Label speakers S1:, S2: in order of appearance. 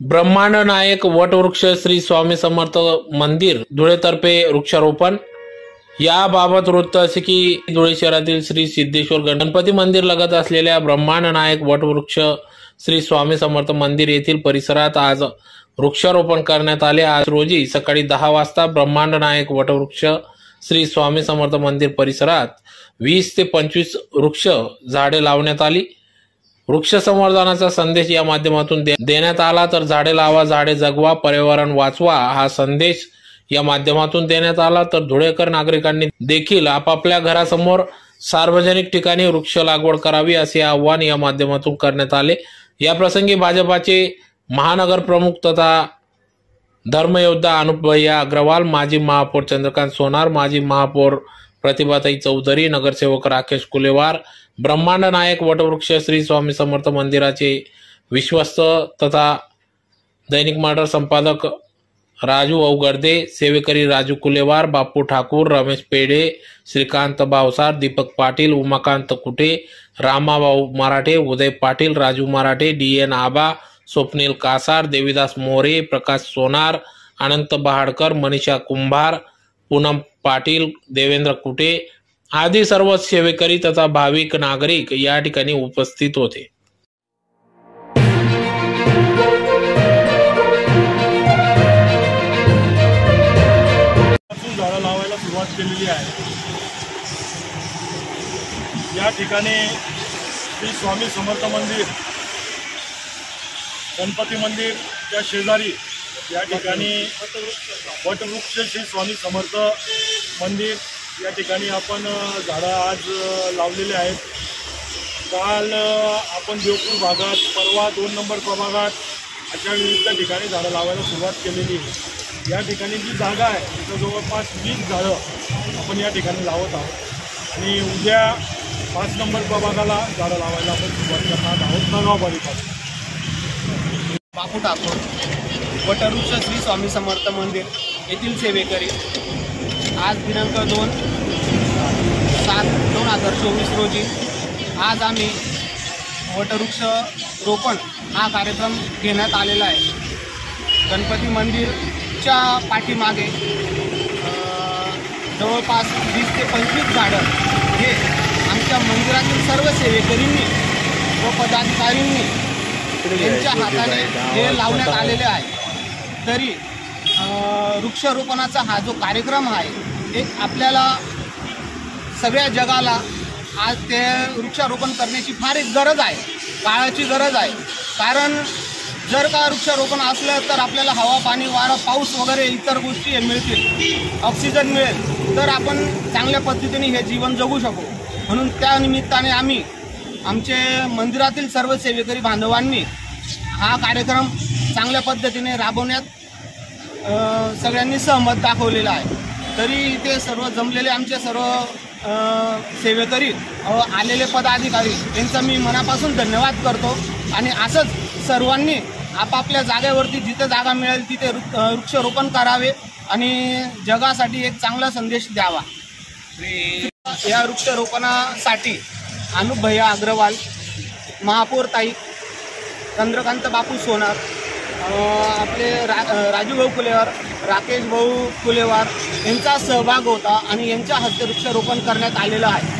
S1: ब्रह्मांड नायक वटवृक्ष श्री स्वामी समर्थ मंदिर धुळेतर्फे वृक्षारोपण. याबाबत वृत्त असे की धुळे शहरातील श्री सिद्धेश्वर गणपती मंदिर लगत असलेल्या ब्रह्मांड नायक वटवृक्ष श्री स्वामी समर्थ मंदिर येथील परिसरात आज वृक्षारोपण करण्यात आले. आज रोजी सकाळी दहा वाजता ब्रह्मांड नायक वटवृक्ष श्री स्वामी समर्थ मंदिर परिसरात वीस ते पंचवीस वृक्ष झाडे लावण्यात आली. वृक्ष संवर्धनाचा संदेश या माध्यमातून दे- देण्यात आला तर झाडे लावा झाडे जगवा पर्यावरण वाचवा हा संदेश या माध्यमातून देण्यात आला तर धुळेकर नागरिकांनी देखील आपापल्या घरासमोर सार्वजनिक ठिकाणी वृक्ष लागवड करावी असे आवाहन या माध्यमातून करण्यात आले. या प्रसंगी भाजपाचे महानगर प्रमुख तथा धर्मयोद्धा अनुपभैया अग्रवाल माजी महापौर चंद्रकांत सोनार माजी महापौर प्रतिभाताई चौधरी नगरसेवक राकेश कुलेवार ब्रह्मांड नायक वटवृक्ष श्री स्वामी समर्थ मंदिराचे विश्वस्त तथा दैनिक मर्डर संपादक राजू अवगर्दे सेवेकरी राजू कुलेवार बापू ठाकूर रमेश पेडे श्रीकांत भावसार दीपक पाटील उमाकांत कुटे रामाभाऊ मराठे उदय पाटील राजू मराठे डी एन आबा स्वप्नील कासार देविदास मोरे प्रकाश सोनार अनंत बहाडकर मनीषा कुंभार पूनम पाटील देवेंद्र कुटे आदी सर्व सेवेकरी तथा भाविक नागरिक या ठिकाणी उपस्थित होते.
S2: झाडं लावायला सुरुवात केलेली आहे. या ठिकाणी श्री स्वामी समर्थ मंदिर गणपती मंदिर त्या शेजारी या ठिकाणी वटवृक्ष श्री स्वामी समर्थ मंदिर या ठिकाणी आपण झाडं आज लावलेले आहेत. काल आपण देवपूर भागात परवा दोन नंबर प्रभागात अशा विविध ठिकाणी झाडं लावायला सुरुवात केलेली. आहे या ठिकाणी जी जागा आहे तिथं जवळपास वीस झाडं आपण या ठिकाणी लावत आहोत. आणि उद्या पाच नंबर प्रभागाला झाडं लावायला आपण सुरुवात करणार आहोत. नगाववाडीपासून
S3: बापू टाकून वटवृक्ष श्री स्वामी समर्थ मंदिर येथील सेवेकरी. आज दिनांक दोन सात दोन हजार चोवीस रोजी आज आम्ही वटवृक्ष रोपण हा कार्यक्रम घेण्यात आलेला आहे. गणपती मंदिरच्या पाठीमागे जवळपास वीस ते पंचवीस झाडं हे आमच्या मंदिरातील सर्व सेवेकरींनी व पदाधिकारींनी यांच्या हाताने हे लावण्यात आलेले आहे. तरी वृक्षारोपणाचा हा जो कार्यक्रम आहे एक आपल्याला सगळ्या जगाला आज ते वृक्षारोपण करण्याची फार एक गरज आहे काळाची गरज आहे. कारण जर का वृक्षारोपण असलं तर आपल्याला हवा पाणी वारा पाऊस वगैरे इतर गोष्टी मिळतील ऑक्सिजन मिळेल. तर आपण चांगल्या पद्धतीने हे जीवन जगू शकू. म्हणून त्या निमित्ताने आम्ही आमचे मंदिरातील सर्व सेवेकरी बांधवांनी हा कार्यक्रम चांगल्या पद्धतीने राबवण्यात सगळ्यांनी सहमत दाखवलेला आहे. तरी इथे सर्व जमलेले आमचे सर्व सेवेकरी आलेले पदाधिकारी यांचा मी मनापासून धन्यवाद करतो. आणि असंच सर्वांनी आपापल्या जागेवरती जिथे जागा मिळेल तिथे वृक्षरोपण वृक्षारोपण करावे आणि जगासाठी एक चांगला संदेश द्यावा. या वृक्षारोपणासाठी अनुप भैया अग्रवाल महापौर ताई चंद्रकांत बापू सोनार आपले रा राजू भाऊ कुलेवार राकेश भाऊ कुलेवार यांचा सहभाग होता आणि यांच्या हस्ते वृक्षारोपण करण्यात आलेलं आहे.